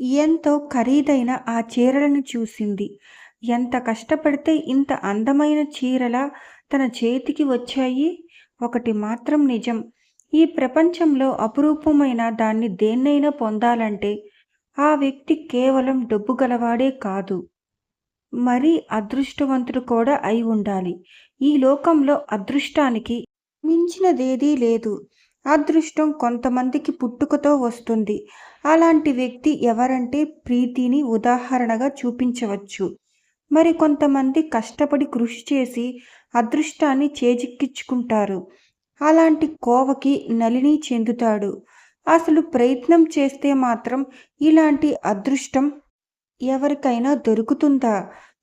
ఎంతో ఖరీదైన ఆ చీరలను చూసింది. ఎంత కష్టపడితే ఇంత అందమైన చీరలా తన చేతికి వచ్చాయి? ఒకటి మాత్రం నిజం. ఈ ప్రపంచంలో అపురూపమైన దాన్ని దేన్నైనా పొందాలంటే ఆ వ్యక్తి కేవలం డబ్బు గలవాడే కాదు. మరీ అదృష్టవంతుడు కూడా అయి ఉండాలి. ఈ లోకంలో అదృష్టానికి మించినదేదీ లేదు. అదృష్టం కొంతమందికి పుట్టుకతో వస్తుంది. అలాంటి వ్యక్తి ఎవరంటే ప్రీతిని ఉదాహరణగా చూపించవచ్చు. మరి కొంతమంది కష్టపడి కృషి చేసి అదృష్టాన్ని చేజిక్కించుకుంటారు. అలాంటి కోవకి నలిని చెందుతాడు. అసలు ప్రయత్నం చేస్తే మాత్రం ఇలాంటి అదృష్టం ఎవరికైనా దొరుకుతుందా?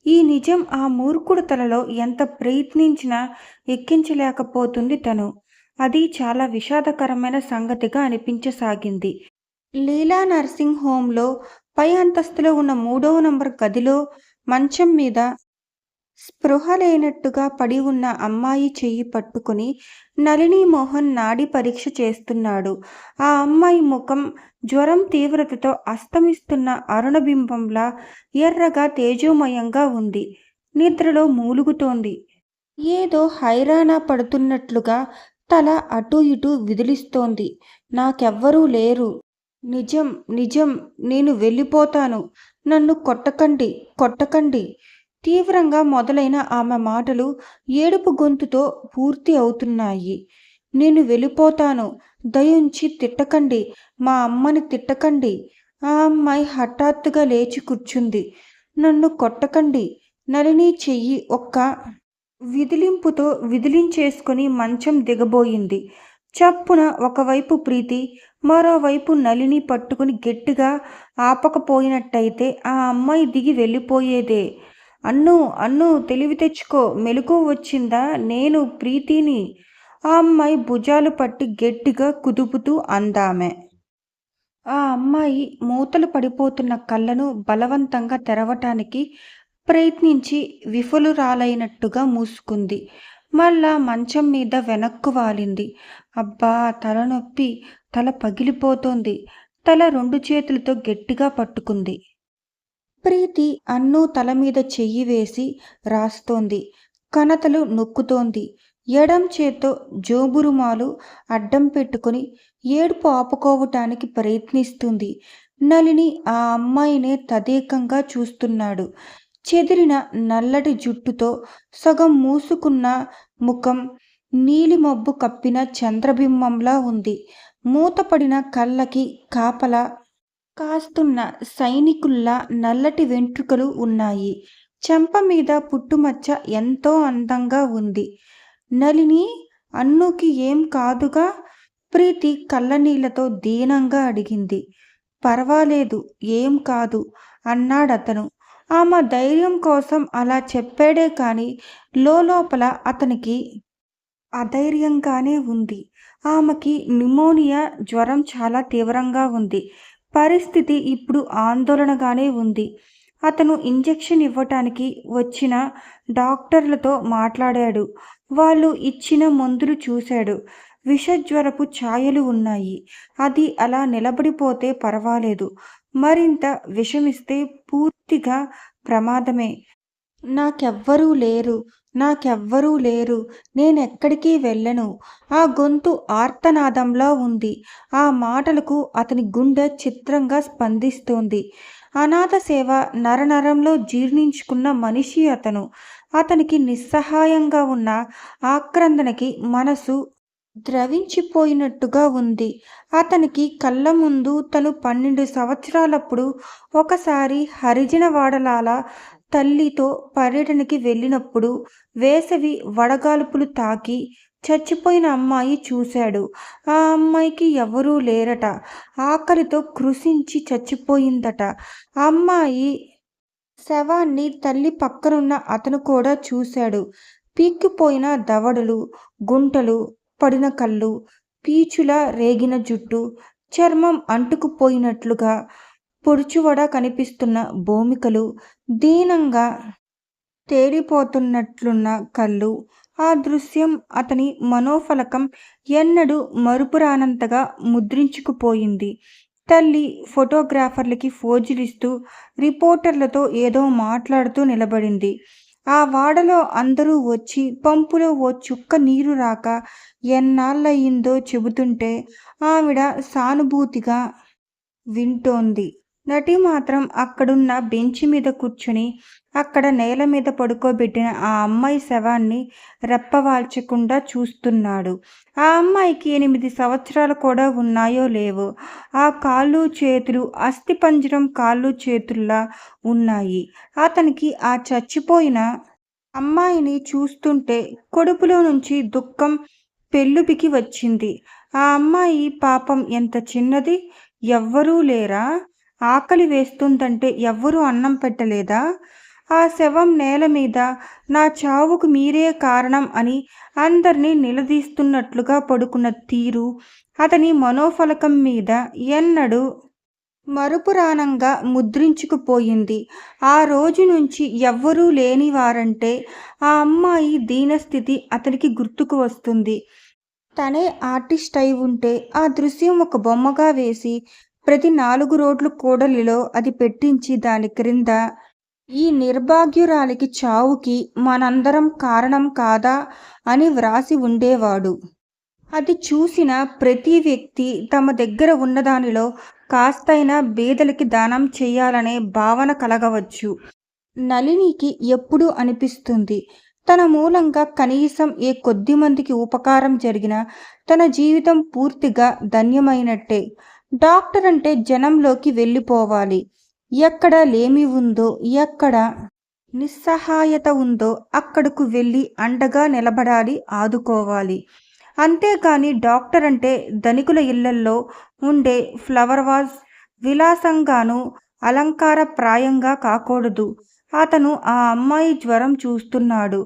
ఈ నిజం ఆ మూర్ఖుడు తలలో ఎంత ప్రయత్నించినా ఎక్కించలేకపోతుంది తను. అది చాలా విషాదకరమైన సంగతిగా అనిపించసాగింది. లీలా నర్సింగ్ హోంలో పై అంతస్తులో ఉన్న మూడవ నంబర్ గదిలో మంచం మీద స్పృహ లేనట్టుగా పడి ఉన్న అమ్మాయి చెయ్యి పట్టుకుని నళినీమోహన్ నాడి పరీక్ష చేస్తున్నాడు. ఆ అమ్మాయి ముఖం జ్వరం తీవ్రతతో అస్తమిస్తున్న అరుణబింబంలా ఎర్రగా తేజోమయంగా ఉంది. నిద్రలో మూలుగుతోంది. ఏదో హైరాణా పడుతున్నట్లుగా తల అటూ ఇటూ విదిలిస్తోంది. నాకెవ్వరూ లేరు. నిజం నిజం నేను వెళ్ళిపోతాను. నన్ను కొట్టకండి కొట్టకండి. తీవ్రంగా మొదలైన ఆమె మాటలు ఏడుపు గొంతుతో పూర్తి అవుతున్నాయి. నేను వెళ్ళిపోతాను. దయుంచి తిట్టకండి. మా అమ్మని తిట్టకండి. ఆ అమ్మాయి హఠాత్తుగా లేచి కూర్చుంది. నన్ను కొట్టకండి. నలిని చెయ్యి ఒక్క విదిలింపుతో విదిలించేసుకుని మంచం దిగబోయింది. చప్పున ఒకవైపు ప్రీతి, మరోవైపు నలిని పట్టుకుని గట్టిగా ఆపకపోయినట్టయితే ఆ అమ్మాయి దిగి వెళ్ళిపోయేదే. అన్ను అన్ను తెలివి తెచ్చుకో మెలకువ వచ్చిందా? నేను ప్రీతిని. ఆ అమ్మాయి భుజాలు పట్టి గట్టిగా కుదుపుతూ అందామె. ఆ అమ్మాయి మూతలు పడిపోతున్న కళ్ళను బలవంతంగా తెరవటానికి ప్రయత్నించి విఫలురాలైనట్టుగా మూసుకుంది. మళ్ళా మంచం మీద వెనక్కు వాలింది. అబ్బా తలనొప్పి. తల పగిలిపోతోంది. తల రెండు చేతులతో గట్టిగా పట్టుకుంది. ప్రీతి అన్నం తల మీద చెయ్యి వేసి రాస్తోంది. కనతలు నొక్కుతోంది. ఎడం చేత్తో జోబురుమాలు అడ్డం పెట్టుకుని ఏడుపు ఆపుకోవటానికి ప్రయత్నిస్తుంది. నలిని ఆ అమ్మాయినే తదేకంగా చూస్తున్నాడు. చెదిరిన నల్లటి జుట్టుతో సగం మూసుకున్న ముఖం నీలిమబ్బు కప్పిన చంద్రబింబంలా ఉంది. మూతపడిన కళ్ళకి కాపల కాస్తున్న సైనికుల్లా నల్లటి వెంట్రుకలు ఉన్నాయి. చెంప మీద పుట్టుమచ్చ ఎంతో అందంగా ఉంది. నలిని అన్నూకి ఏం కాదుగా? ప్రీతి కళ్ళనీళ్ళతో దీనంగా అడిగింది. పర్వాలేదు ఏం కాదు అన్నాడతను. ఆమె ధైర్యం కోసం అలా చెప్పాడే కానీ లోలోపల అతనికి అధైర్యంగానే ఉంది. ఆమెకి న్యూమోనియా జ్వరం చాలా తీవ్రంగా ఉంది. పరిస్థితి ఇప్పుడు ఆందోళనగానే ఉంది. అతను ఇంజెక్షన్ ఇవ్వటానికి వచ్చిన డాక్టర్లతో మాట్లాడాడు. వాళ్ళు ఇచ్చిన మందులు చూశాడు. విషజ్వరపు ఛాయలు ఉన్నాయి. అది అలా నిలబడిపోతే పర్వాలేదు మరింత విషమిస్తే పూర్తిగా ప్రమాదమే. నాకెవ్వరూ లేరు. నాకెవ్వరూ లేరు. నేనెక్కడికి వెళ్ళను. ఆ గొంతు ఆర్తనాదంలా ఉంది. ఆ మాటలకు అతని గుండె చిత్రంగా స్పందిస్తోంది. అనాథసేవ నరనరంలో జీర్ణించుకున్న మనిషి అతను. అతనికి నిస్సహాయంగా ఉన్న ఆక్రందనకి మనసు ద్రవించిపోయినట్టుగా ఉంది. అతనికి కళ్ళ ముందు తను పన్నెండు సంవత్సరాలప్పుడు ఒకసారి హరిజనవాడలాల తల్లితో పర్యటనకి వెళ్ళినప్పుడు వేసవి వడగాల్పులు తాకి చచ్చిపోయిన అమ్మాయి చూశాడు. ఆ అమ్మాయికి ఎవరూ లేరట. ఆకలితో కృశించి చచ్చిపోయిందట. అమ్మాయి శవాన్ని తల్లి పక్కనున్న అతను కూడా చూశాడు. పీక్కిపోయిన దవడలు, గుంటలు పడిన కళ్ళు, పీచుల రేగిన జుట్టు, చర్మం అంటుకుపోయినట్లుగా పొడుచువడా కనిపిస్తున్న భూమికలు, దీనంగా తేలిపోతున్నట్లున్న కళ్ళు. ఆ దృశ్యం అతని మనోఫలకం ఎన్నడూ మరుపురానంతగా ముద్రించుకుపోయింది. తల్లి ఫోటోగ్రాఫర్లకి ఫోజులిస్తూ రిపోర్టర్లతో ఏదో మాట్లాడుతూ నిలబడింది ఆ వాడలో అందరూ వచ్చి పంపులో ఓ చుక్క నీరు రాక ఎన్నాళ్ళయిందో చెబుతుంటే ఆవిడ సానుభూతిగా వింటోంది నటి మాత్రం అక్కడున్న బెంచి మీద కూర్చుని అక్కడ నేల మీద పడుకోబెట్టిన ఆ అమ్మాయి శవాన్ని రెప్పవాల్చకుండా చూస్తున్నాడు. ఆ అమ్మాయికి ఎనిమిది సంవత్సరాలు కూడా ఉన్నాయో లేవో ఆ కాళ్ళు చేతులు అస్థిపంజరం కాళ్ళు చేతుల్లా ఉన్నాయి. అతనికి ఆ చచ్చిపోయిన అమ్మాయిని చూస్తుంటే కొడుపులో నుంచి దుఃఖం పెళ్ళుబికి వచ్చింది. ఆ అమ్మాయి పాపం ఎంత చిన్నది? ఎవ్వరూ లేరా? ఆకలి వేస్తుందంటే ఎవ్వరూ అన్నం పెట్టలేదా? ఆ శవం నేల మీద నా చావుకు మీరే కారణం అని అందరినీ నిలదీస్తున్నట్లుగా పడుకున్న తీరు అతని మనోఫలకం మీద ఎన్నడూ మరుపురాణంగా ముద్రించుకుపోయింది. ఆ రోజు నుంచి ఎవ్వరూ లేనివారంటే ఆ అమ్మాయి దీనస్థితి అతనికి గుర్తుకు వస్తుంది. తనే ఆర్టిస్ట్ అయి ఉంటే ఆ దృశ్యం ఒక బొమ్మగా వేసి ప్రతి నాలుగు రోడ్లు కూడలిలో అది పెట్టించి దాని క్రింద ఈ నిర్భాగ్యురాలికి చావుకి మనందరం కారణం కాదా అని వ్రాసి ఉండేవాడు. అది చూసిన ప్రతి వ్యక్తి తమ దగ్గర ఉన్నదానిలో కాస్తైనా బేదలకి దానం చేయాలనే భావన కలగవచ్చు. నళినికి ఎప్పుడు అనిపిస్తుంది. తన మూలంగా కనీసం ఏ కొద్ది మందికి ఉపకారం జరిగినా తన జీవితం పూర్తిగా ధన్యమైనట్టే. డాక్టర్ అంటే జనంలోకి వెళ్ళిపోవాలి. ఎక్కడ లేమి ఉందో ఎక్కడ నిస్సహాయత ఉందో అక్కడకు వెళ్ళి అండగా నిలబడాలి ఆదుకోవాలి. అంతేకాని డాక్టర్ అంటే ధనికుల ఇళ్ళల్లో ఉండే ఫ్లవర్ వాజ్ విలాసంగాను అలంకారప్రాయంగా కాకూడదు. అతను ఆ అమ్మాయి జ్వరం చూస్తున్నాడు.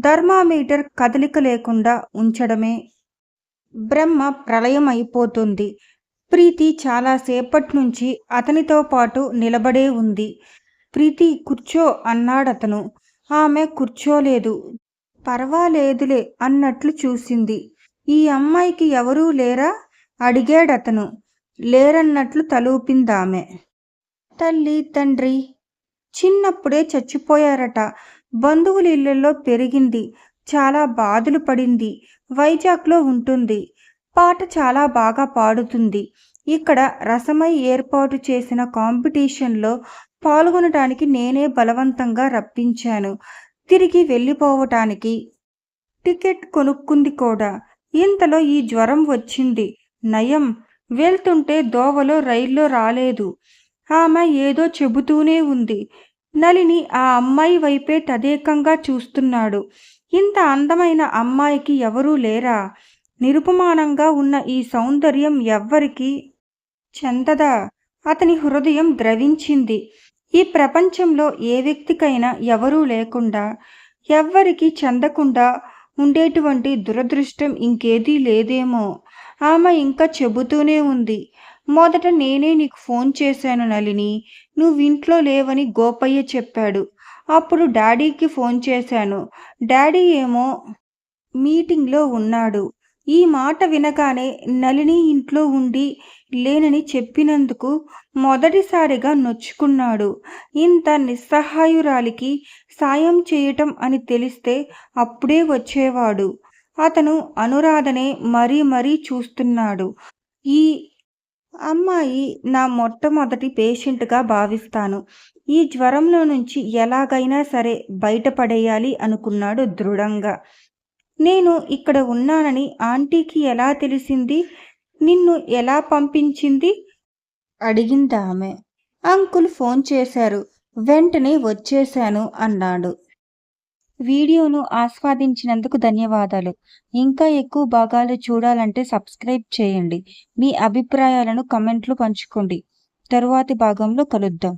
థర్మామీటర్ కదలిక లేకుండా ఉంచడమే బ్రహ్మ ప్రళయం అయిపోతుంది ప్రీతి చాలాసేపటి నుంచి అతనితో పాటు నిలబడే ఉంది. ప్రీతి కూర్చో అన్నాడతను. ఆమె కూర్చోలేదు. పర్వాలేదులే అన్నట్లు చూసింది. ఈ అమ్మాయికి ఎవరూ లేరా? అడిగాడతను. లేరన్నట్లు తలూపిందామె. తల్లి తండ్రి. చిన్నప్పుడే చచ్చిపోయారట. బంధువుల ఇళ్ళలో పెరిగింది. చాలా బాధలు పడింది. వైజాగ్లో ఉంటుంది. పాట చాలా బాగా పాడుతుంది. ఇక్కడ రసమై ఏర్పాటు చేసిన కాంపిటీషన్లో పాల్గొనడానికి నేనే బలవంతంగా రప్పించాను. తిరిగి వెళ్ళిపోవటానికి టికెట్ కొనుక్కుంది కూడా. ఇంతలో ఈ జ్వరం వచ్చింది. నయం వెళ్తుంటే దోవలో రైల్లో రాలేదు. ఆమె ఏదో చెబుతూనే ఉంది. నలిని ఆ అమ్మాయి వైపే తదేకంగా చూస్తున్నాడు. ఇంత అందమైన అమ్మాయికి ఎవరూ లేరా? నిరుపమానంగా ఉన్న ఈ సౌందర్యం ఎవ్వరికి చెందదా? అతని హృదయం ద్రవించింది. ఈ ప్రపంచంలో ఏ వ్యక్తికైనా ఎవరూ లేకుండా ఎవ్వరికి చెందకుండా ఉండేటువంటి దురదృష్టం ఇంకేదీ లేదేమో. ఆమె ఇంకా చెబుతూనే ఉంది మొదట నేనే నీకు ఫోన్ చేశాను నలిని నువ్వు ఇంట్లో లేవని గోపయ్య చెప్పాడు. అప్పుడు డాడీకి ఫోన్ చేశాను. డాడీ ఏమో మీటింగ్లో ఉన్నాడు. ఈ మాట వినగానే నలిని ఇంట్లో ఉండి లేనని చెప్పినందుకు మొదటిసారిగా నొచ్చుకున్నాడు. ఇంత నిస్సహాయురాలికి సాయం చేయటం అని తెలిస్తే అప్పుడే వచ్చేవాడు. అతను అనురాధనే మరీ మరీ చూస్తున్నాడు. ఈ అమ్మాయి నా మొట్టమొదటి పేషెంట్గా భావిస్తాను. ఈ జ్వరంలో నుంచి ఎలాగైనా సరే బయటపడేయాలి అనుకున్నాడు దృఢంగా. నేను ఇక్కడ ఉన్నానని ఆంటీకి ఎలా తెలిసింది? నిన్ను ఎలా పంపించింది? అడిగింది ఆమె. అంకుల్ ఫోన్ చేశారు. వెంటనే వచ్చేశాను అన్నాడు. వీడియోను ఆస్వాదించినందుకు ధన్యవాదాలు. ఇంకా ఎక్కువ భాగాలు చూడాలంటే సబ్స్క్రైబ్ చేయండి. మీ అభిప్రాయాలను కమెంట్లు పంచుకోండి. తరువాతి భాగంలో కలుద్దాం.